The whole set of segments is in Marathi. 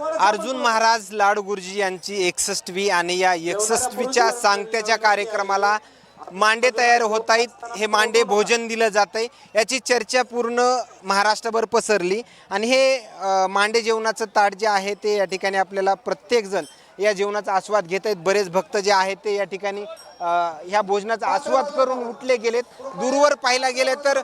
अर्जुन महाराज लाड गुरुजी यांची एकसष्टवी आणि या एकसष्टवीच्या सांगत्याच्या कार्यक्रमाला मांडे तयार होत आहेत. हे मांडे भोजन दिलं जात आहे याची चर्चा पूर्ण महाराष्ट्रभर पसरली. आणि हे मांडे जेवणाचं ताट जे आहे ते या ठिकाणी आपल्याला प्रत्येकजण या जेवणाचा आस्वाद घेत आहेत. बरेच भक्त जे आहेत ते या ठिकाणी ह्या भोजनाचा आस्वाद करून उठले गेलेत. दूरवर पाहायला गेले तर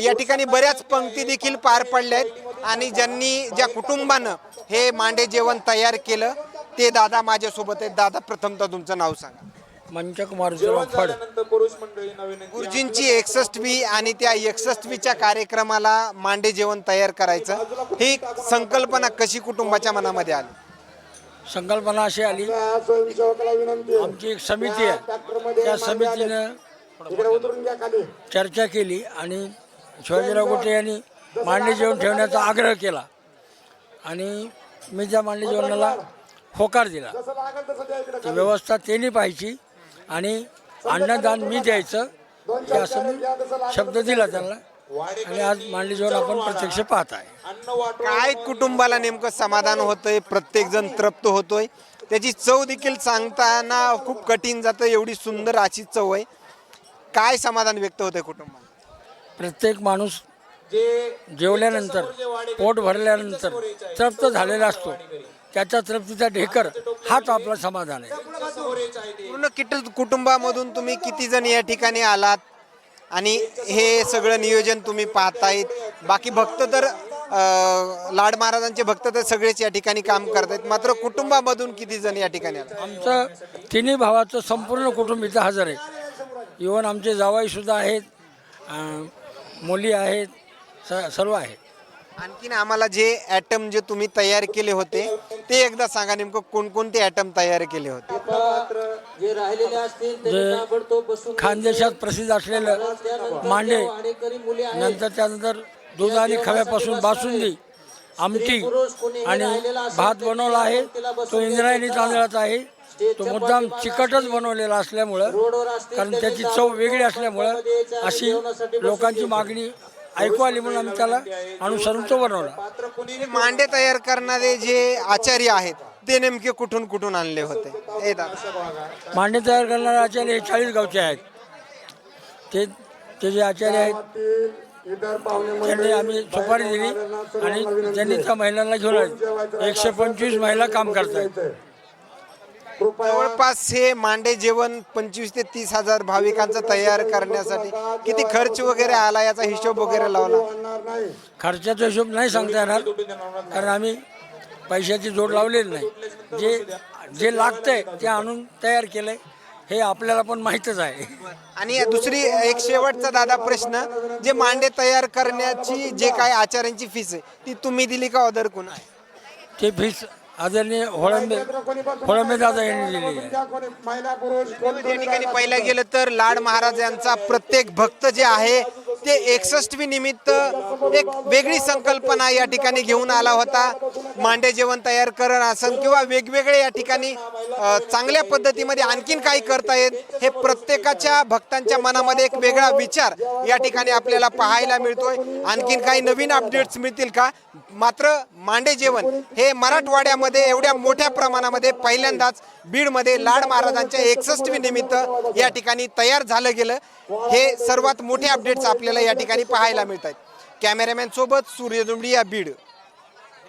या ठिकाणी बऱ्याच पंक्ती देखील पार पडल्या आहेत. आणि ज्यांनी ज्या कुटुंबानं हे मांडे जेवण तयार केलं ते दादा माझ्यासोबत आहेत. दादा प्रथमतः तुमचं नाव सांगा. मंचकुमार फड. गुरुजींची एकसष्टवी आणि त्या एकसष्टवीच्या कार्यक्रमाला मांडे जेवण तयार करायचं. ही संकल्पना कशी कुटुंबाच्या मनामध्ये आली? संकल्पना अशी आली आमची एक समिती आहे. त्या समितीनं चर्चा केली आणि शिवाजीराव गोटे यांनी मांडणी जेवण ठेवण्याचा आग्रह केला. आणि मी त्या मांडणी जेवणाला होकार दिला. ती व्यवस्था त्यांनी पाहिजे आणि अन्नदान मी द्यायचं हे असं मी शब्द दिला त्यांना. आणि आज मांडणी जेवण आपण प्रत्यक्ष पाहत आहे. काय कुटुंबाला नेमकं समाधान होतंय? प्रत्येक जण तृप्त होतोय. त्याची चव देखील सांगताना खूप कठीण जातं एवढी सुंदर अशी चव आहे. काय समाधान व्यक्त होतंय कुटुंबाला? प्रत्येक माणूस जेवल्यानंतर पोट भरल्यानंतर तृप्त झालेला असतो. त्याच्या तृप्तीचा ढेकर हाच आपला समाधान आहे. पूर्ण किट कुटुंबामधून तुम्ही किती जण या ठिकाणी आलात? आणि हे सगळं नियोजन तुम्ही पाहतायत. बाकी भक्त तर लाड महाराजांचे भक्त तर सगळेच या ठिकाणी काम करतायत. मात्र कुटुंबामधून किती जण या ठिकाणी आलात? आमचं तिन्ही भावाचं संपूर्ण कुटुंब इथं हजर आहे. इवन आमचे जावाईसुद्धा आहेत मुली आहेत स सर्व आहेत आणखीन आम्हाला जे ॲटम जे तुम्ही तयार केले होते ते एकदा सांगा नेमकं कोणकोणते ॲटम तयार केले होते? जे राहिलेले असतील ते जे ताबडतोब बसून खानदेशात प्रसिद्ध असलेलं मांडे नंतर त्यानंतर दूध आणि खव्यापासून बासुंदी आमटी आणि भात बनवला आहे. तो इंद्रायणी तांदळाचा आहे. तो मुद्दाम चिकटच बनवलेला असल्यामुळं कारण त्याची चव वेगळी असल्यामुळं अशी लोकांची मागणी ऐकू आली म्हणून आम्ही त्याला अनुसरून तो बनवला. हे मांडे तयार करणारे जे आचार्य आहेत ते नेमके कुठून कुठून आणले होते? हे दादा. मांडे तयार करणारे आचार्य हे चाळीस गावचे आहेत. ते ते जे आचार्य आहेत त्यांनी आम्ही सुपारी दिली आणि त्यांनी त्या महिलांना घेऊन आले. एकशे पंचवीस महिला काम करतायत. जवळपास हे मांडे जेवण पंचवीस ते तीस हजार भाविकांचं तयार करण्यासाठी किती खर्च वगैरे आला याचा हिशोब वगैरे लावला? खर्चाचा हिशोब नाही सांगता येणार कारण आम्ही पैशाची जोड लावलेली नाही. जे जे लागतंय ते आणून तयार केलंय हे आपल्याला पण माहीतच आहे. आणि दुसरी एक शेवटचा दादा प्रश्न जे मांडे तयार करण्याची जे काय आचार्यांची फीस आहे ती तुम्ही दिली का ऑर्डर कोण आहे? ते फीस आदरणीय होळंबे होळंबे दादा यांनी दिली आहे. या ठिकाणी पाहिलं गेलं तर लाड महाराज यांचा प्रत्येक भक्त जे आहे ते एकसष्टवी निमित्त एक वेगळी संकल्पना या ठिकाणी घेऊन आला होता. मांडे जेवण तयार करणं आसन किंवा वेगवेगळे या ठिकाणी चांगल्या पद्धतीमध्ये आणखीन काही करता येत हे प्रत्येकाच्या भक्तांच्या मनामध्ये एक वेगळा विचार या ठिकाणी आपल्याला पाहायला मिळतोय. आणखीन काही नवीन अपडेट्स मिळतील का? मात्र मांडे जेवण हे मराठवाड्यामध्ये एवढ्या मोठ्या प्रमाणामध्ये पहिल्यांदाच बीडमध्ये लाड महाराजांच्या एकसष्टवी निमित्त या ठिकाणी तयार झालं गेलं. हे सर्वात मोठे अपडेट्स आपल्याला या ठिकाणी पाहायला मिळत आहेत कॅमेरामॅन सोबत सूर्य या बीड.